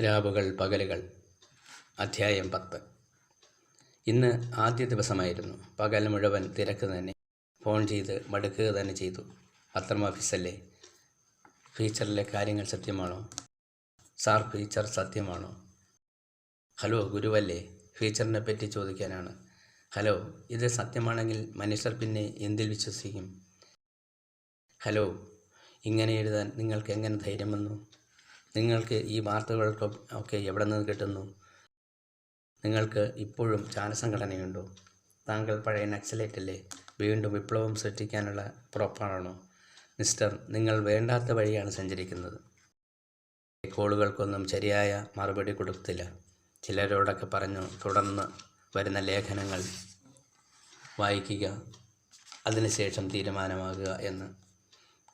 രാവുകൾ പകലുകൾ. അധ്യായം പത്ത്. ഇന്ന് ആദ്യ ദിവസമായിരുന്നു. പകൽ മുഴുവൻ തിരക്ക് തന്നെ. ഫോൺ ചെയ്ത് മടുക്കുക തന്നെ ചെയ്തു. പത്രം ഓഫീസല്ലേ ഫീച്ചറിലെ കാര്യങ്ങൾ സത്യമാണോ? സാർ ഫീച്ചർ സത്യമാണോ? ഹലോ ഗുരുവല്ലേ? ഫീച്ചറിനെ പറ്റി ചോദിക്കാനാണ്. ഹലോ ഇത് സത്യമാണെങ്കിൽ മനുഷ്യർ പിന്നെ എന്തിൽ വിശ്വസിക്കും? ഹലോ ഇങ്ങനെ എഴുതാൻ നിങ്ങൾക്ക് എങ്ങനെ ധൈര്യം വന്നു? നിങ്ങൾക്ക് ഈ വാർത്തകൾക്ക് ഒക്കെ എവിടെ നിന്ന് കിട്ടുന്നു? നിങ്ങൾക്ക് ഇപ്പോഴും ചാനസംഘടനയുണ്ടോ താങ്കൾ പഴയ നക്സലേറ്റല്ലേ? വീണ്ടും വിപ്ലവം സൃഷ്ടിക്കാനുള്ള പുറപ്പാടാണോ? മിസ്റ്റർ നിങ്ങൾ വേണ്ടാത്ത വഴിയാണ് സഞ്ചരിക്കുന്നത്. കോളുകൾക്കൊന്നും ശരിയായ മറുപടി കൊടുത്തില്ല. ചിലരോടൊക്കെ പറഞ്ഞു തുടർന്ന് വരുന്ന ലേഖനങ്ങൾ വായിക്കുക അതിനുശേഷം തീരുമാനമാകുക എന്ന്.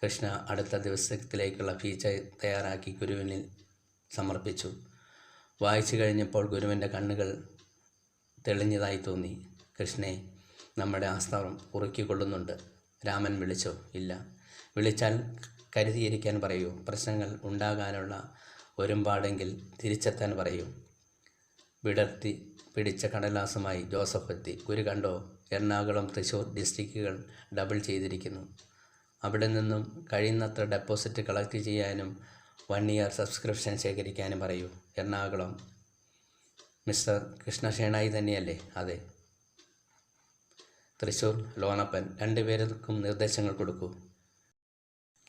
കൃഷ്ണ അടുത്ത ദിവസത്തിലേക്കുള്ള ഫീച്ചർ തയ്യാറാക്കി ഗുരുവിനിൽ സമർപ്പിച്ചു. വായിച്ചു കഴിഞ്ഞപ്പോൾ ഗുരുവിന്റെ കണ്ണുകൾ തെളിഞ്ഞതായി തോന്നി. കൃഷ്ണെ നമ്മുടെ ആസ്തവം ഉറുക്കിക്കൊള്ളുന്നുണ്ട് രാമൻ വിളിച്ചോ? ഇല്ല. വിളിച്ചാൽ കരുതിയിരിക്കാൻ പറയൂ. പ്രശ്നങ്ങൾ ഉണ്ടാകാനുള്ള ഒരുമ്പാടെങ്കിൽ തിരിച്ചെത്താൻ പറയൂ. വിടർത്തി പിടിച്ച കടലാസുമായി ജോസഫ് എത്തി. ഗുരു കണ്ടോ? എറണാകുളം തൃശ്ശൂർ ഡിസ്ട്രിക്റ്റുകൾ ഡബിൾ ചെയ്തിരിക്കുന്നു. അവിടെ നിന്നും കഴിയുന്നത്ര ഡെപ്പോസിറ്റ് കളക്ട് ചെയ്യാനും വൺ ഇയർ സബ്സ്ക്രിപ്ഷൻ ശേഖരിക്കാനും പറയൂ. എറണാകുളം മിസ്റ്റർ കൃഷ്ണശേണായി തന്നെയല്ലേ? അതെ. തൃശ്ശൂർ ലോണപ്പൻ രണ്ടുപേർക്കും നിർദ്ദേശങ്ങൾ കൊടുക്കൂ.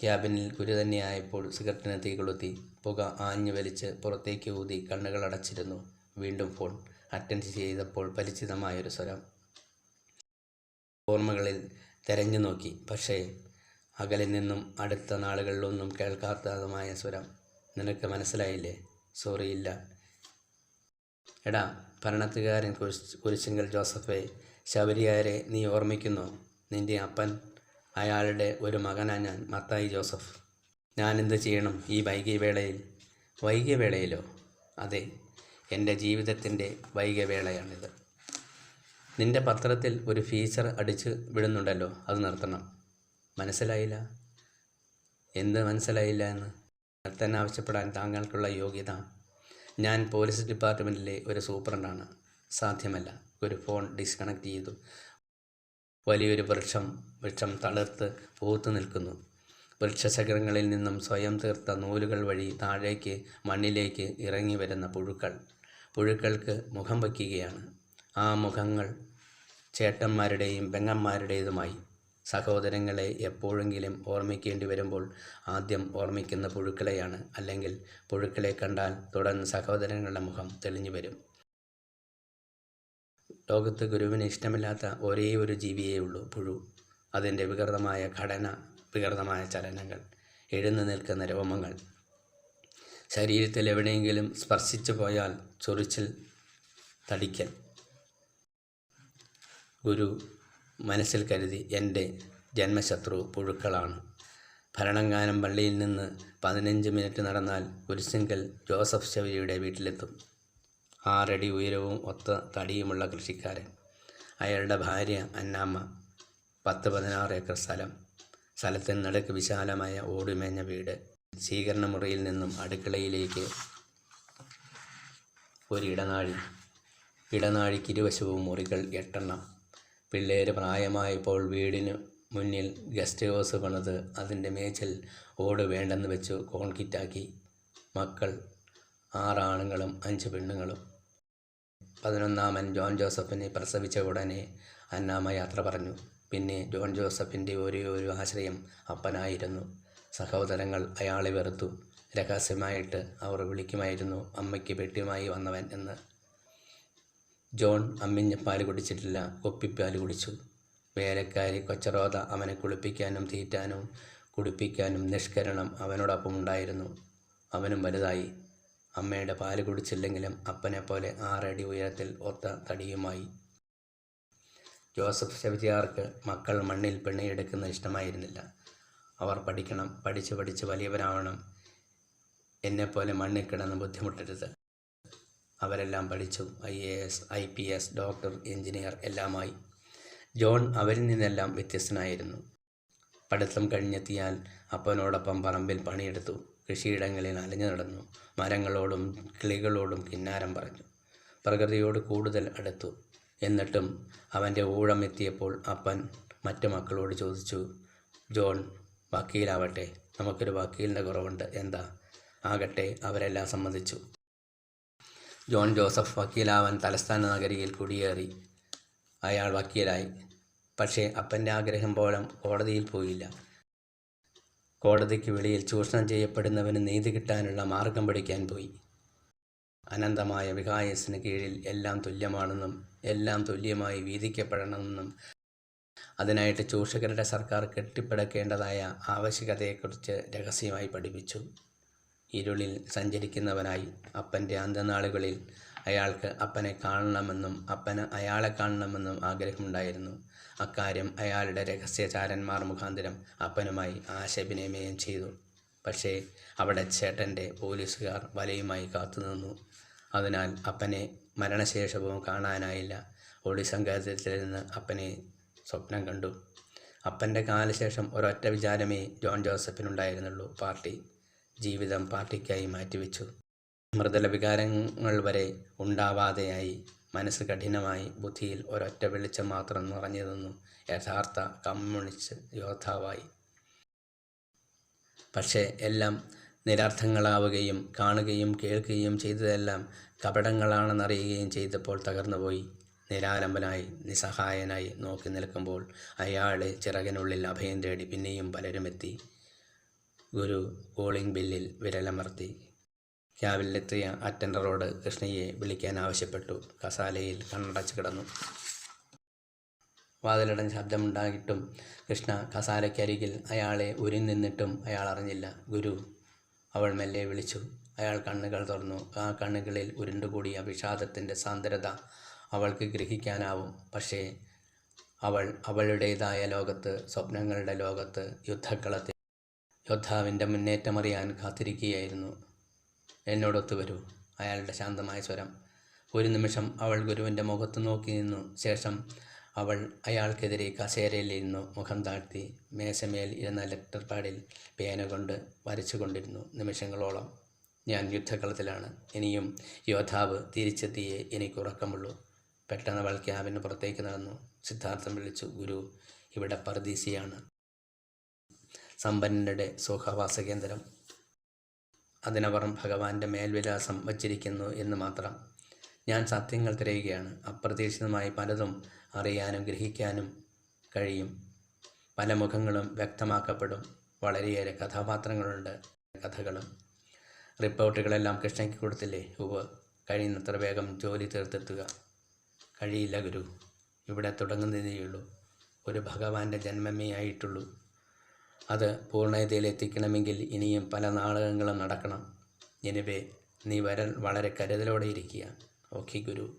ക്യാബിനിൽ ഗുരു തന്നെയായപ്പോൾ സിഗരറ്റിന് തീ കൊളുത്തി. പുക ആഞ്ഞു വലിച്ച് പുറത്തേക്ക് ഊതി കണ്ണുകൾ അടച്ചിരുന്നു. വീണ്ടും ഫോൺ അറ്റൻഡ് ചെയ്തപ്പോൾ പരിചിതമായൊരു സ്വരം. ഓർമ്മകളിൽ തെരഞ്ഞു നോക്കി. പക്ഷേ അകലെ നിന്നും അടുത്ത നാളുകളിലൊന്നും കേൾക്കാത്തതുമായ സ്വരം നിനക്ക് മനസ്സിലായില്ലേ? സോറിയില്ല എടാ ഭരണത്തുകാരൻ കുരിശ് കുരിശിങ്കൽ ജോസഫെ ശബരിയാരെ നീ ഓർമ്മിക്കുന്നു? നിന്റെ അപ്പൻ അയാളുടെ ഒരു മകനാ ഞാൻ മത്തായി ജോസഫ്. ഞാൻ എന്ത് ചെയ്യണം ഈ വൈകിയ വേളയിൽ വൈകിയ വേളയിലോ അതെ എന്റെ ജീവിതത്തിന്റെ വൈകിയ വേളയാണിത് നിന്റെ പത്രത്തിൽ ഒരു ഫീച്ചർ അടിച്ച് വിടുന്നുണ്ടല്ലോ അത് നിർത്തണം. മനസ്സിലായില്ല? എന്ത് മനസ്സിലായില്ല എന്ന് തന്നെ ആവശ്യപ്പെടാൻ താങ്കൾക്കുള്ള യോഗ്യത. ഞാൻ പോലീസ് ഡിപ്പാർട്ട്മെന്റിലെ ഒരു സൂപ്രണ്ടാണ്. സാധ്യമല്ല. ഒരു ഫോൺ ഡിസ്കണക്ട് ചെയ്തു. വലിയൊരു വൃക്ഷം വൃക്ഷം തളിർത്ത് പൂത്തു നിൽക്കുന്നു. വൃക്ഷശകരങ്ങളിൽ നിന്നും സ്വയം തീർത്ത നൂലുകൾ വഴി താഴേക്ക് മണ്ണിലേക്ക് ഇറങ്ങി വരുന്ന പുഴുക്കൾ. പുഴുക്കൾക്ക് മുഖം വയ്ക്കുകയാണ്. ആ മുഖങ്ങൾ ചേട്ടന്മാരുടെയും പെങ്ങന്മാരുടേതുമായി സഹോദരങ്ങളെ എപ്പോഴെങ്കിലും ഓർമ്മിക്കേണ്ടി വരുമ്പോൾ ആദ്യം ഓർമ്മിക്കുന്ന പുഴുക്കളെയാണ്. അല്ലെങ്കിൽ പുഴുക്കളെ കണ്ടാൽ തുടർന്ന് സഹോദരങ്ങളുടെ മുഖം തെളിഞ്ഞു വരും. ലോകത്ത് ഗുരുവിന് ഇഷ്ടമില്ലാത്ത ഒരേ ഒരു ജീവിയേ ഉള്ളൂ പുഴു. അതിന്റെ വികൃതമായ ഘടന വികൃതമായ ചലനങ്ങൾ എഴുന്നു നിൽക്കുന്ന രോമങ്ങൾ. ശരീരത്തിൽ എവിടെയെങ്കിലും സ്പർശിച്ചു പോയാൽ ചൊറിച്ചിൽ തടിക്കൽ. ഗുരു മനസ്സിൽ കരുതി എന്റെ ജന്മശത്രു പുഴുക്കളാണ്. ഭരണങ്ങാനം പള്ളിയിൽ നിന്ന് പതിനഞ്ച് മിനിറ്റ് നടന്നാൽ കുരിശിങ്കൽ ജോസഫ് ശവരിയുടെ വീട്ടിലെത്തും. ആറടി ഉയരവും ഒത്ത തടിയുമുള്ള കൃഷിക്കാരൻ. അയാളുടെ ഭാര്യ അന്നാമ്മ. പത്ത് പതിനാറ് ഏക്കർ സ്ഥലം. സ്ഥലത്തിന് നടുക്ക് വിശാലമായ ഓടുമേഞ്ഞ വീട്. സ്വീകരണ മുറിയിൽ നിന്നും അടുക്കളയിലേക്ക് ഒരു ഇടനാഴി ഇടനാഴിക്ക് ഇരുവശവും മുറികൾ എട്ടെണ്ണം. പിള്ളേര് പ്രായമായപ്പോൾ വീടിന് മുന്നിൽ ഗസ്റ്റ് ഹൗസ് പണിത് അതിന്റെ മേച്ചിൽ ഓട് വേണ്ടെന്ന് വെച്ചു കോൺക്രീറ്റാക്കി മക്കൾ ആറാണുങ്ങളും അഞ്ച് പെണ്ണുങ്ങളും. പതിനൊന്നാമൻ ജോൺ ജോസഫിനെ പ്രസവിച്ച ഉടനെ അന്നാമ്മ യാത്ര പറഞ്ഞു. പിന്നെ ജോൺ ജോസഫിന്റെ ഒരേ ഒരു ആശ്രയം അപ്പനായിരുന്നു. സഹോദരങ്ങൾ അയാളെ വെറുത്തു. രഹസ്യമായിട്ട് അവർ വിളിക്കുമായിരുന്നു അമ്മയ്ക്ക് പെട്ടിയുമായി വന്നവൻ എന്ന്. ജോൺ അമ്മിഞ്ഞ പാൽ കുടിച്ചിട്ടില്ല. കുപ്പിപ്പാൽ കുടിച്ചു. വേലക്കാരി കൊച്ചറോത അവനെ കുളിപ്പിക്കാനും തീറ്റാനും കുടിപ്പിക്കാനും നിഷ്കരണം അവനോടൊപ്പം ഉണ്ടായിരുന്നു. അവനും വലുതായി. അമ്മയുടെ പാൽ കുടിച്ചില്ലെങ്കിലും അപ്പനെ പോലെ ആറടി ഉയരത്തിൽ ഒത്ത തടിയുമായി. ജോസഫ് ശബരിയാർക്ക് മക്കൾ മണ്ണിൽ പെണ്ണിയെടുക്കുന്ന ഇഷ്ടമായിരുന്നില്ല. അവർ പഠിക്കണം പഠിച്ച് പഠിച്ച് വലിയവരാവണം. എന്നെപ്പോലെ മണ്ണിൽ കിടന്ന് ബുദ്ധിമുട്ടരുത്. അവരെല്ലാം പഠിച്ചു. I A S I P S doctor engineer എല്ലാമായി. ജോൺ അവരിൽ നിന്നെല്ലാം വ്യത്യസ്തനായിരുന്നു. പഠിത്തം കഴിഞ്ഞെത്തിയാൽ അപ്പനോടൊപ്പം പറമ്പിൽ പണിയെടുത്തു. കൃഷിയിടങ്ങളിൽ അലഞ്ഞു നടന്നു. മരങ്ങളോടും കിളികളോടും കിന്നാരം പറഞ്ഞു. പ്രകൃതിയോട് കൂടുതൽ അടുത്തു. എന്നിട്ടും അവന്റെ ഊഴം എത്തിയപ്പോൾ അപ്പൻ മറ്റു മക്കളോട് ചോദിച്ചു ജോൺ വക്കീലാവട്ടെ. നമുക്കൊരു വക്കീലിന്റെ കുറവുണ്ട്. എന്താ? ആകട്ടെ അവരെല്ലാം സമ്മതിച്ചു. ജോൺ ജോസഫ് വക്കീലാവാൻ തലസ്ഥാന നഗരിയിൽ കുടിയേറി. അയാൾ വക്കീലായി. പക്ഷേ അപ്പന്റെ ആഗ്രഹം പോലും കോടതിയിൽ പോയില്ല. കോടതിക്ക് വെളിയിൽ ചൂഷണം ചെയ്യപ്പെടുന്നവന് നീതി കിട്ടാനുള്ള മാർഗം പഠിക്കാൻ പോയി. അനന്തമായ വികായസിന് കീഴിൽ എല്ലാം തുല്യമാണെന്നും എല്ലാം തുല്യമായി വീതിക്കപ്പെടണമെന്നും അതിനായിട്ട് ചൂഷകരുടെ സർക്കാർ കെട്ടിപ്പടക്കേണ്ടതായ ആവശ്യകതയെക്കുറിച്ച് രഹസ്യമായി പഠിപ്പിച്ചു. ഇരുളിൽ സഞ്ചരിക്കുന്നവനായി അപ്പന്റെ അന്തനാളുകളിൽ അയാൾക്ക് അപ്പനെ കാണണമെന്നും അപ്പന് അയാളെ കാണണമെന്നും ആഗ്രഹമുണ്ടായിരുന്നു. അക്കാര്യം അയാളുടെ രഹസ്യചാരന്മാർ മുഖാന്തരം അപ്പനുമായി ആശയവിനിമയം ചെയ്തു. പക്ഷേ അവിടെ ചേട്ടന്റെ പോലീസുകാർ വലയുമായി കാത്തുനിന്നു. അതിനാൽ അപ്പനെ മരണശേഷവും കാണാനായില്ല. ഒളിസങ്കേതത്തിൽ നിന്ന് അപ്പനെ സ്വപ്നം കണ്ടു. അപ്പന്റെ കാലശേഷം ഒരൊറ്റ വിചാരമേ ജോൺ ജോസഫിനുണ്ടായിരുന്നുള്ളൂ പാർട്ടി. ജീവിതം പാർട്ടിക്കായി മാറ്റിവെച്ചു. മൃദുല വികാരങ്ങൾ വരെ ഉണ്ടാവാതെയായി മനസ്സ് കഠിനമായി ബുദ്ധിയിൽ ഒരൊറ്റ വെളിച്ചം മാത്രം നിറഞ്ഞു യഥാർത്ഥ കമ്മ്യൂണിസ്റ്റ് യോദ്ധാവായി. പക്ഷേ എല്ലാം നിരർത്ഥങ്ങളാവുകയും കാണുകയും കേൾക്കുകയും ചെയ്തതെല്ലാം കപടങ്ങളാണെന്നറിയുകയും ചെയ്തപ്പോൾ തകർന്നുപോയി. നിരാലംബനായി നിസ്സഹായനായി നോക്കി നിൽക്കുമ്പോൾ അയാളെ ചിറകിനുള്ളിൽ അഭയം തേടി പിന്നെയും പലരുമെത്തി. ഗുരു കോളിംഗ് ബില്ലിൽ വിരലമർത്തി. ക്യാബിലെത്തിയ അറ്റൻഡറോട് കൃഷ്ണയെ വിളിക്കാൻ ആവശ്യപ്പെട്ടു. കസാലയിൽ കണ്ണടച്ച് കിടന്നു. വാതിലടൻ ശബ്ദമുണ്ടായിട്ടും കൃഷ്ണ കസാലയ്ക്കരികിൽ അയാളെ ഉരിനിന്നിട്ടും അയാൾ അറിഞ്ഞില്ല ഗുരു അവൾ മെല്ലെ വിളിച്ചു. അയാൾ കണ്ണുകൾ തുറന്നു. ആ കണ്ണുകളിൽ ഉരുണ്ടുകൂടിയ വിഷാദത്തിന്റെ സാന്ദ്രത അവൾക്ക് ഗ്രഹിക്കാനാവും. പക്ഷേ അവൾ അവളുടേതായ ലോകത്ത് സ്വപ്നങ്ങളുടെ ലോകത്ത് യുദ്ധക്കളത്തിൽ യോദ്ധാവിന്റെ മുന്നേറ്റമറിയാൻ കാത്തിരിക്കുകയായിരുന്നു. എന്നോടൊത്തു വരൂ. അയാളുടെ ശാന്തമായ സ്വരം. ഒരു നിമിഷം അവൾ ഗുരുവിന്റെ മുഖത്ത് നോക്കി നിന്നു. ശേഷം അവൾ അയാൾക്കെതിരെ കസേരയിലിരുന്നു. മുഖം താഴ്ത്തി മേശമേൽ ഇരുന്ന ലെറ്റർ പാഡിൽ പേന കൊണ്ട് വരച്ചു കൊണ്ടിരുന്നു. നിമിഷങ്ങളോളം ഞാൻ യുദ്ധക്കളത്തിലാണ്. ഇനിയും യോദ്ധാവ് തിരിച്ചെത്തിയേ എനിക്ക് ഉറക്കമുള്ളൂ. പെട്ടെന്ന് അവൾ ക്യാബിന് പുറത്തേക്ക് നടന്നു. സിദ്ധാർത്ഥം വിളിച്ചു ഗുരു ഇവിടെ പർദീസിയാണ്. സമ്പന്നരുടെ സുഖവാസ കേന്ദ്രം അതിനവർ ഭഗവാന്റെ മേൽവിലാസം വച്ചിരിക്കുന്നു എന്ന് മാത്രം ഞാൻ സത്യങ്ങൾ തിരയുകയാണ്. അപ്രതീക്ഷിതമായി പലതും അറിയാനും ഗ്രഹിക്കാനും കഴിയും. പല മുഖങ്ങളും വ്യക്തമാക്കപ്പെടും. വളരെയേറെ കഥാപാത്രങ്ങളുണ്ട്. കഥകളും റിപ്പോർട്ടുകളെല്ലാം കൃഷ്ണയ്ക്ക് കൊടുത്തില്ലേ? ഉവ് കഴിയുന്നത്ര വേഗം ജോലി തീർത്തെത്തുക. കഴിയില്ല ഗുരു. ഇവിടെ തുടങ്ങുന്നതേയുള്ളൂ. ഒരു ഭഗവാന്റെ ജന്മമേ ആയിട്ടുള്ളൂ. അത് പൂർണതയിലെത്തിക്കണമെങ്കിൽ ഇനിയും പല നാടകങ്ങളും നടക്കണം. എനിവേ നീ വരൽ വളരെ കരുതലോടെ ഇരിക്കുക. ഓക്കെ ഗുരു.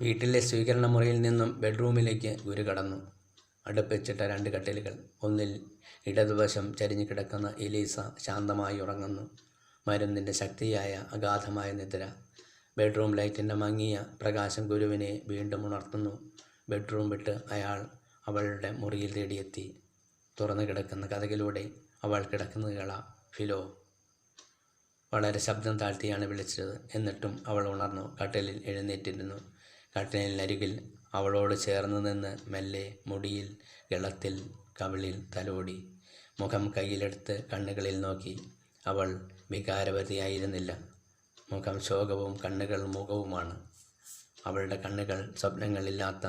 വീട്ടിലെ സ്വീകരണ മുറിയിൽ നിന്നും ബെഡ്റൂമിലേക്ക് ഗുരു കടന്നു. അടുപ്പിച്ചിട്ട രണ്ട് കട്ടിലുകൾ. ഒന്നിൽ ഇടതുവശം ചരിഞ്ഞു കിടക്കുന്ന എലീസ ശാന്തമായി ഉറങ്ങുന്നു. മരുന്നിന്റെ ശക്തിയായ അഗാധമായ നിദ്ര. ബെഡ്റൂം ലൈറ്റിന്റെ മങ്ങിയ പ്രകാശം ഗുരുവിനെ വീണ്ടും ഉണർത്തുന്നു. ബെഡ്റൂം വിട്ട് അയാൾ അവളുടെ മുറിയിൽ തേടിയെത്തി. തുറന്നു കിടക്കുന്ന കഥകളിലൂടെ അവൾ കിടക്കുന്നത് കേളാം. ഫിലോ വളരെ ശബ്ദം താഴ്ത്തിയാണ് വിളിച്ചത് എന്നിട്ടും അവൾ ഉണർന്നു. കട്ടിലിൽ എഴുന്നേറ്റിരുന്നു. കട്ടിലിനരികിൽ അവളോട് ചേർന്ന് നിന്ന് മെല്ലെ മുടിയിൽ ഇളത്തിൽ കവിളിൽ തലോടി മുഖം കയ്യിലെടുത്ത് കണ്ണുകളിൽ നോക്കി. അവൾ വികാരവതിയായിരുന്നില്ല. മുഖം ശോകവും കണ്ണുകൾ മുഖവുമാണ്. അവളുടെ കണ്ണുകൾ സ്വപ്നങ്ങളില്ലാത്ത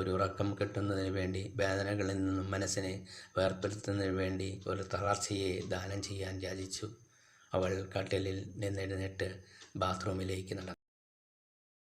ഒരു ഉറക്കം കിട്ടുന്നതിന് വേണ്ടി വേദനകളിൽ നിന്നും മനസ്സിനെ വേർപ്പെടുത്തുന്നതിന് വേണ്ടി ഒരു തളർച്ചയെ ദാനം ചെയ്യാൻ യാചിച്ചു. അവൾ കട്ടിലിൽ നിന്നെഴുന്നേറ്റ് ബാത്റൂമിലേക്ക് നടന്നു.